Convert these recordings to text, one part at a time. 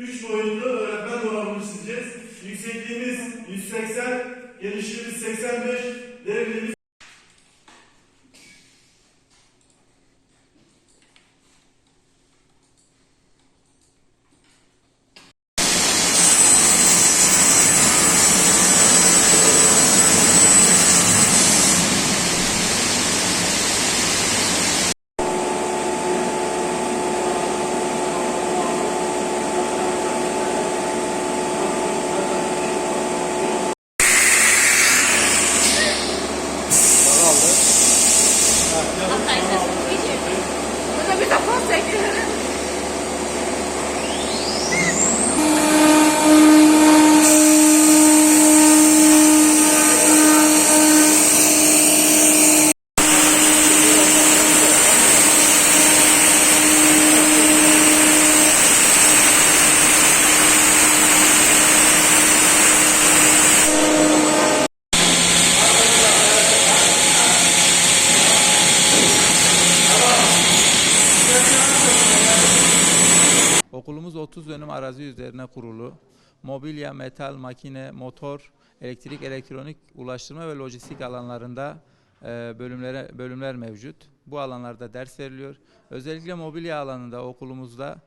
3 boyutlu öğretmen dolabını çizeceğiz. Yüksekliğimiz 180, genişliğimiz 85, derinliğimiz Okulumuz 30 dönüm arazi üzerine kurulu. Mobilya, metal, makine, motor, elektrik, elektronik, ulaştırma ve lojistik alanlarında e, bölümlere bölümler mevcut. Bu alanlarda ders veriliyor. Özellikle mobilya alanında okulumuzda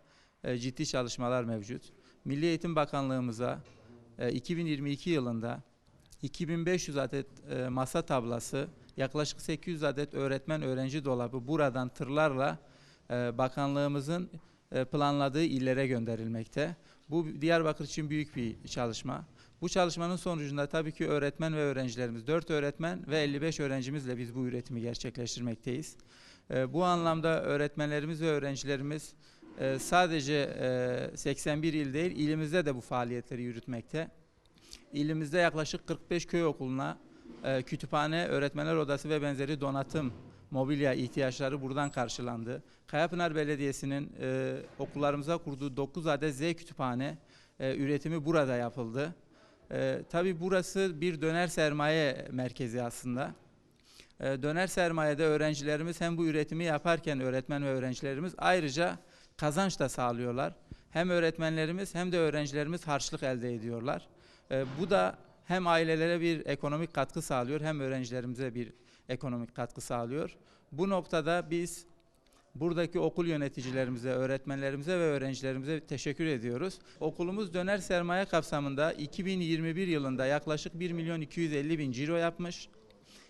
e, ciddi çalışmalar mevcut. Milli Eğitim Bakanlığımıza e, 2022 yılında 2500 adet e, masa tablası, yaklaşık 800 adet öğretmen öğrenci dolabı buradan tırlarla e, bakanlığımızın e, planladığı illere gönderilmekte. Bu Diyarbakır için büyük bir çalışma. Bu çalışmanın sonucunda tabii ki öğretmen ve öğrencilerimiz, 4 öğretmen ve 55 öğrencimizle biz bu üretimi gerçekleştirmekteyiz. E, Bu anlamda öğretmenlerimiz ve öğrencilerimiz e, sadece e, 81 il değil, ilimizde de bu faaliyetleri yürütmekte. İlimizde yaklaşık 45 köy okuluna e, kütüphane, öğretmenler odası ve benzeri donatım, mobilya ihtiyaçları buradan karşılandı. Kayapınar Belediyesi'nin e, okullarımıza kurduğu 9 adet Z kütüphane e, üretimi burada yapıldı. E, tabii burası bir döner sermaye merkezi aslında. E, döner sermayede öğrencilerimiz hem bu üretimi yaparken öğretmen ve öğrencilerimiz ayrıca kazanç da sağlıyorlar. Hem öğretmenlerimiz hem de öğrencilerimiz harçlık elde ediyorlar. E, bu da hem ailelere bir ekonomik katkı sağlıyor hem öğrencilerimize bir ekonomik katkı sağlıyor. Bu noktada biz buradaki okul yöneticilerimize, öğretmenlerimize ve öğrencilerimize teşekkür ediyoruz. Okulumuz döner sermaye kapsamında 2021 yılında yaklaşık 1 milyon 250 bin ciro yapmış.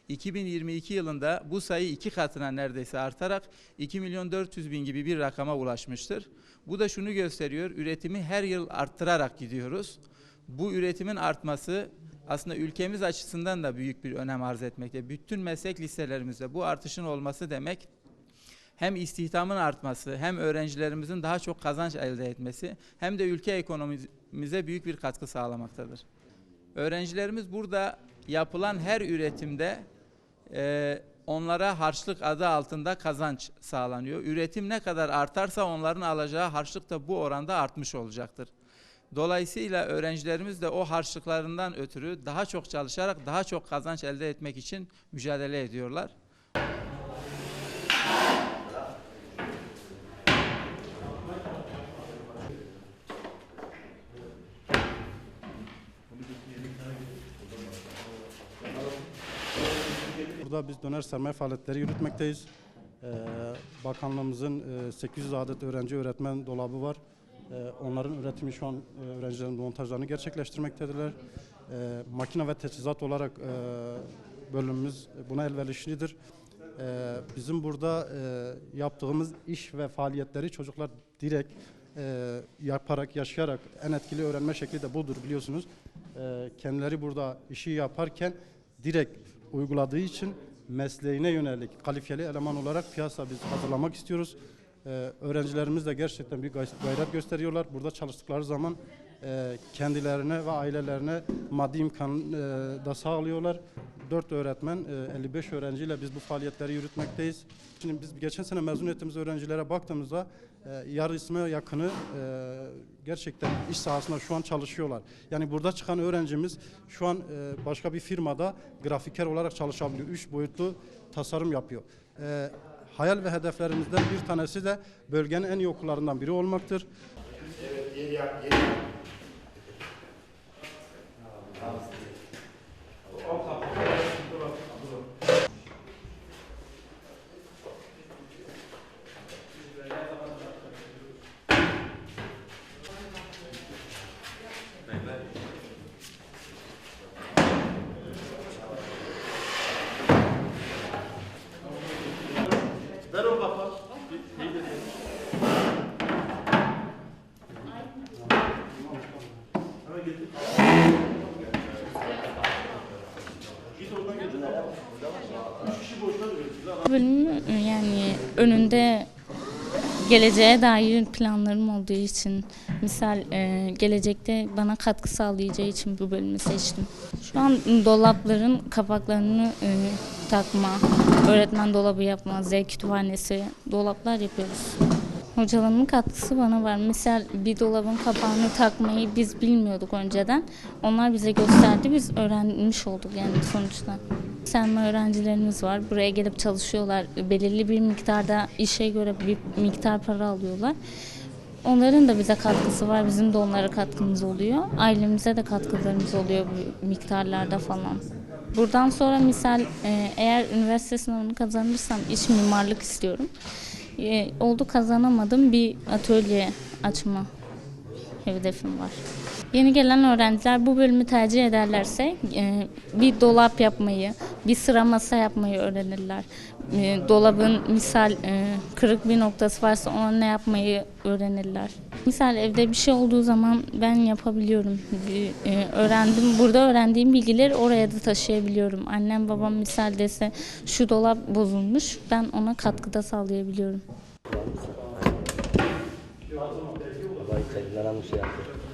2022 yılında bu sayı iki katına neredeyse artarak 2 milyon 400 bin gibi bir rakama ulaşmıştır. Bu da şunu gösteriyor, üretimi her yıl arttırarak gidiyoruz. Bu üretimin artması aslında ülkemiz açısından da büyük bir önem arz etmekte. Bütün meslek liselerimizde bu artışın olması demek hem istihdamın artması, hem öğrencilerimizin daha çok kazanç elde etmesi, hem de ülke ekonomimize büyük bir katkı sağlamaktadır. Öğrencilerimiz burada yapılan her üretimde e, onlara harçlık adı altında kazanç sağlanıyor. Üretim ne kadar artarsa onların alacağı harçlık da bu oranda artmış olacaktır. Dolayısıyla öğrencilerimiz de o harçlıklarından ötürü daha çok çalışarak daha çok kazanç elde etmek için mücadele ediyorlar. Burada biz döner sermaye faaliyetleri yürütmekteyiz. Ee, bakanlığımızın e, 800 adet öğrenci öğretmen dolabı var. Ee, onların üretimi şu an e, öğrencilerin montajlarını gerçekleştirmektedirler. Ee, makine ve teçhizat olarak e, bölümümüz buna elverişlidir. Ee, bizim burada e, yaptığımız iş ve faaliyetleri çocuklar direkt yaparak, yaşayarak en etkili öğrenme şekli de budur biliyorsunuz. Kendileri burada işi yaparken direkt uyguladığı için mesleğine yönelik kalifiyeli eleman olarak piyasa biz hazırlamak istiyoruz. Ee, öğrencilerimiz de gerçekten bir gay- gayret gösteriyorlar. Burada çalıştıkları zaman e, kendilerine ve ailelerine maddi imkan e, da sağlıyorlar. 4 öğretmen, e, 55 öğrenciyle biz bu faaliyetleri yürütmekteyiz. Şimdi biz geçen sene mezun ettiğimiz öğrencilere baktığımızda e, yarısına yakını e, gerçekten iş sahasında şu an çalışıyorlar. Yani burada çıkan öğrencimiz şu an e, başka bir firmada grafiker olarak çalışabiliyor. Üç boyutlu tasarım yapıyor. E, hayal ve hedeflerimizden bir tanesi de bölgenin en iyi okullarından biri olmaktır. Bölümü e, yani önünde geleceğe dair planlarım olduğu için misal e, gelecekte bana katkı sağlayacağı için bu bölümü seçtim. Şu an dolapların kapaklarını e, takma, öğretmen dolabı yapma, Z kütüphanesi, dolaplar yapıyoruz. Hocalarımın katkısı bana var. Misal bir dolabın kapağını takmayı biz bilmiyorduk önceden. Onlar bize gösterdi. Biz öğrenmiş olduk yani sonuçta. Selma öğrencilerimiz var. Buraya gelip çalışıyorlar. Belirli bir miktarda işe göre bir miktar para alıyorlar. Onların da bize katkısı var. Bizim de onlara katkımız oluyor. Ailemize de katkılarımız oluyor bu miktarlarda falan. Buradan sonra misal e, eğer üniversite sınavını kazanırsam iç mimarlık istiyorum. E, oldu kazanamadım bir atölye açma hedefim var. Yeni gelen öğrenciler bu bölümü tercih ederlerse e, bir dolap yapmayı, bir sıra masa yapmayı öğrenirler. E, dolabın misal e, kırık bir noktası varsa ona ne yapmayı öğrenirler. Misal evde bir şey olduğu zaman ben yapabiliyorum. Bir, e, öğrendim burada öğrendiğim bilgileri oraya da taşıyabiliyorum. Annem babam misal dese şu dolap bozulmuş ben ona katkıda sağlayabiliyorum. Yaptı.